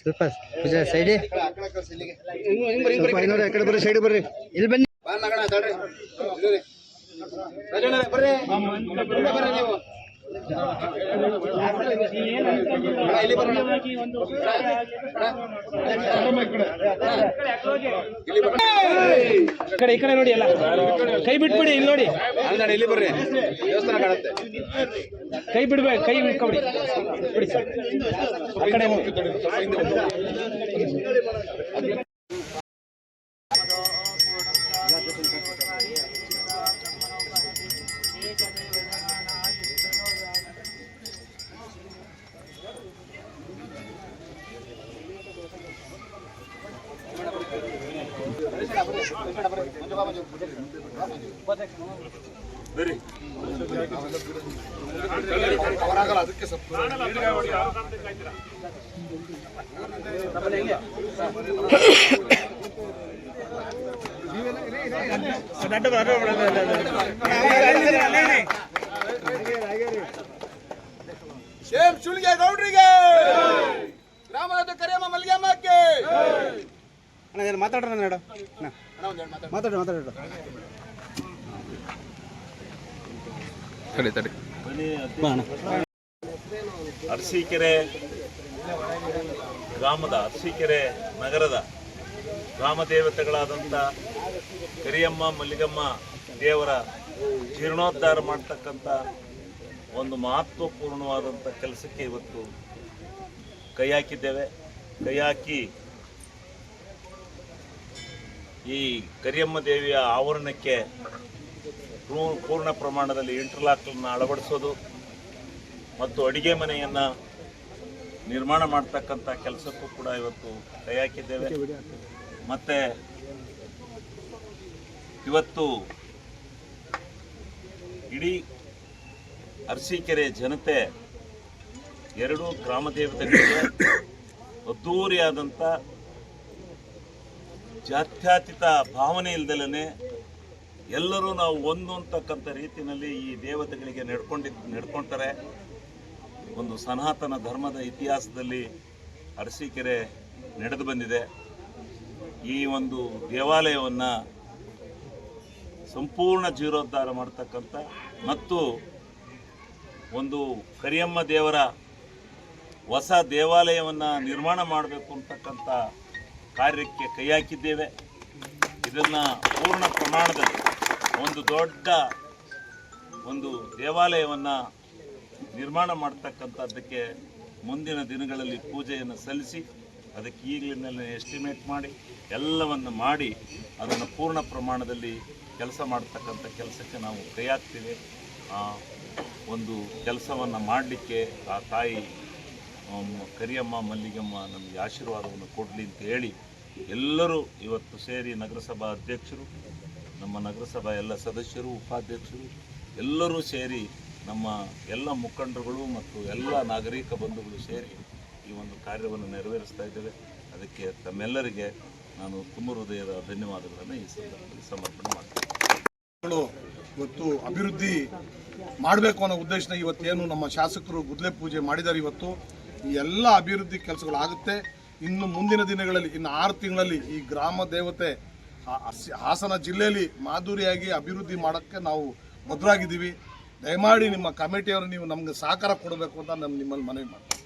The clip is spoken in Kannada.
ಸ್ವಲ್ಪ ಪೂಜಾ ಸೈಡಿ. ಐನೂರು ಆ ಕಡೆ ಬರ್ರಿ ಸೈಡ್ ಬರ್ರಿ. ಇಲ್ಲಿ ಬನ್ನಿ. ಈ ಕಡೆ ಈ ಕಡೆ ನೋಡಿ ಎಲ್ಲ. ಕೈ ಬಿಟ್ಬಿಡಿ ಇಲ್ಲಿ ನೋಡಿ. ಇಲ್ಲಿ ಬರ್ರಿ. ದೇವಸ್ಥಾನ ಕಾಣುತ್ತೆ. ಕೈ ಬಿಡ್ಬೇಕು ಕೈ ಬಿಟ್ಕೊಬಿಡಿ ಬಿಡಿ ಸರ್. ಆ ಕಡೆ ಹೋಗಿ. ಅವರಾಗಲ್ಲ ಅದಕ್ಕೆ ಶೇಮ್ ಗೌಡ್ರಿಗೆ ಗ್ರಾಮದ ಕರಿಯಮ್ಮ ಮಲ್ಲಿಗೆಮ್ಮಕ್ಕೆ ಅಣ್ಣ ಏನು ಮಾತಾಡ್ರ ಮೇಡಮ್ ಮಾತಾಡಿ ಮಾತಾಡ್ರಿ ತಡಿ ತಡಿ. ಅರಸೀಕೆರೆ ಗ್ರಾಮದ ಅರಸೀಕೆರೆ ನಗರದ ಗ್ರಾಮ ದೇವತೆಗಳಾದಂಥ ಕರಿಯಮ್ಮ ಮಲ್ಲಿಗಮ್ಮ ದೇವರ ಜೀರ್ಣೋದ್ಧಾರ ಮಾಡ್ತಕ್ಕಂಥ ಒಂದು ಮಹತ್ವಪೂರ್ಣವಾದಂಥ ಕೆಲಸಕ್ಕೆ ಇವತ್ತು ಕೈ ಹಾಕಿದ್ದೇವೆ. ಕೈ ಹಾಕಿ ಈ ಕರಿಯಮ್ಮ ದೇವಿಯ ಆವರಣಕ್ಕೆ ಪೂರ್ಣ ಪ್ರಮಾಣದಲ್ಲಿ ಇಂಟರ್ಲಾಕ್ಗಳನ್ನು ಅಳವಡಿಸೋದು ಮತ್ತು ಅಡಿಗೆ ಮನೆಯನ್ನು ನಿರ್ಮಾಣ ಮಾಡ್ತಕ್ಕಂಥ ಕೆಲಸಕ್ಕೂ ಕೂಡ ಇವತ್ತು ಕೈ ಹಾಕಿದ್ದೇವೆ ಮತ್ತು ಇವತ್ತು ಇಡೀ ಅರಸೀಕೆರೆ ಜನತೆ ಎರಡು ಗ್ರಾಮ ದೇವತೆಗಳಿಗೆ ಅದ್ಧೂರಿಯಾದಂಥ ಜಾತ್ಯತೀತ ಭಾವನೆ ಇಲ್ದಲೇ ಎಲ್ಲರೂ ನಾವು ಒಂದು ಅಂತಕ್ಕಂಥ ರೀತಿಯಲ್ಲಿ ಈ ದೇವತೆಗಳಿಗೆ ನಡ್ಕೊಂಡಿ ನಡ್ಕೊಳ್ತಾರೆ ಒಂದು ಸನಾತನ ಧರ್ಮದ ಇತಿಹಾಸದಲ್ಲಿ ಅರಸೀಕೆರೆ ನಡೆದು ಬಂದಿದೆ. ಈ ಒಂದು ದೇವಾಲಯವನ್ನು ಸಂಪೂರ್ಣ ಜೀರ್ಣೋದ್ಧಾರ ಮಾಡ್ತಕ್ಕಂಥ ಮತ್ತು ಒಂದು ಕರಿಯಮ್ಮ ದೇವರ ಹೊಸ ದೇವಾಲಯವನ್ನು ನಿರ್ಮಾಣ ಮಾಡಬೇಕು ಅಂತಕ್ಕಂಥ ಕಾರ್ಯಕ್ಕೆ ಕೈ ಹಾಕಿದ್ದೇವೆ. ಇದನ್ನು ಪೂರ್ಣ ಪ್ರಮಾಣದಲ್ಲಿ ಒಂದು ದೊಡ್ಡ ಒಂದು ದೇವಾಲಯವನ್ನು ನಿರ್ಮಾಣ ಮಾಡ್ತಕ್ಕಂಥದ್ದಕ್ಕೆ ಮುಂದಿನ ದಿನಗಳಲ್ಲಿ ಪೂಜೆಯನ್ನು ಸಲ್ಲಿಸಿ, ಅದಕ್ಕೆ ಈಗಲಿಂದಲೇ ಎಸ್ಟಿಮೇಟ್ ಮಾಡಿ, ಎಲ್ಲವನ್ನು ಮಾಡಿ, ಅದನ್ನು ಪೂರ್ಣ ಪ್ರಮಾಣದಲ್ಲಿ ಕೆಲಸ ಮಾಡ್ತಕ್ಕಂಥ ಕೆಲಸಕ್ಕೆ ನಾವು ಕೈ ಹಾಕ್ತೀವಿ. ಒಂದು ಕೆಲಸವನ್ನು ಮಾಡಲಿಕ್ಕೆ ಆ ತಾಯಿ ಕರಿಯಮ್ಮ, ಮಲ್ಲಿಗಮ್ಮ ನಮಗೆ ಆಶೀರ್ವಾದವನ್ನು ಕೊಡಲಿ ಅಂತ ಹೇಳಿ ಎಲ್ಲರೂ ಇವತ್ತು ಸೇರಿ ನಗರಸಭಾ ಅಧ್ಯಕ್ಷರು, ನಮ್ಮ ನಗರಸಭಾ ಎಲ್ಲ ಸದಸ್ಯರು, ಉಪಾಧ್ಯಕ್ಷರು, ಎಲ್ಲರೂ ಸೇರಿ ನಮ್ಮ ಎಲ್ಲ ಮುಖಂಡರುಗಳು ಮತ್ತು ಎಲ್ಲ ನಾಗರಿಕ ಬಂಧುಗಳು ಸೇರಿ ಈ ಒಂದು ಕಾರ್ಯವನ್ನು ನೆರವೇರಿಸ್ತಾ ಇದ್ದೇವೆ. ಅದಕ್ಕೆ ತಮ್ಮೆಲ್ಲರಿಗೆ ನಾನು ತುಂಬ ಹೃದಯದ ಧನ್ಯವಾದಗಳನ್ನು ಈ ಸಂದರ್ಭದಲ್ಲಿ ಸಮರ್ಪಣೆ ಮಾಡ್ತೇನೆ. ಇವತ್ತು ಅಭಿವೃದ್ಧಿ ಮಾಡಬೇಕು ಅನ್ನೋ ಉದ್ದೇಶನ ಇವತ್ತೇನು ನಮ್ಮ ಶಾಸಕರು ಗುದ್ಲೆ ಪೂಜೆ ಮಾಡಿದ್ದಾರೆ ಇವತ್ತು. ಈ ಎಲ್ಲ ಅಭಿವೃದ್ಧಿ ಕೆಲಸಗಳಾಗುತ್ತೆ. ಇನ್ನು ಮುಂದಿನ ದಿನಗಳಲ್ಲಿ, ಇನ್ನು ಆರು ತಿಂಗಳಲ್ಲಿ ಈ ಗ್ರಾಮ ದೇವತೆ ಹಾಸನ ಜಿಲ್ಲೆಯಲ್ಲಿ ಮಾಧುರಿಯಾಗಿ ಅಭಿವೃದ್ಧಿ ಮಾಡೋಕ್ಕೆ ನಾವು ಭದ್ರಾಗಿದ್ದೀವಿ. ದಯಮಾಡಿ ನಿಮ್ಮ ಕಮಿಟಿಯವರು ನೀವು ನಮಗೆ ಸಹಕಾರ ಕೊಡಬೇಕು ಅಂತ ನಾನು ನಿಮ್ಮಲ್ಲಿ ಮನವಿ ಮಾಡ್ತೀನಿ.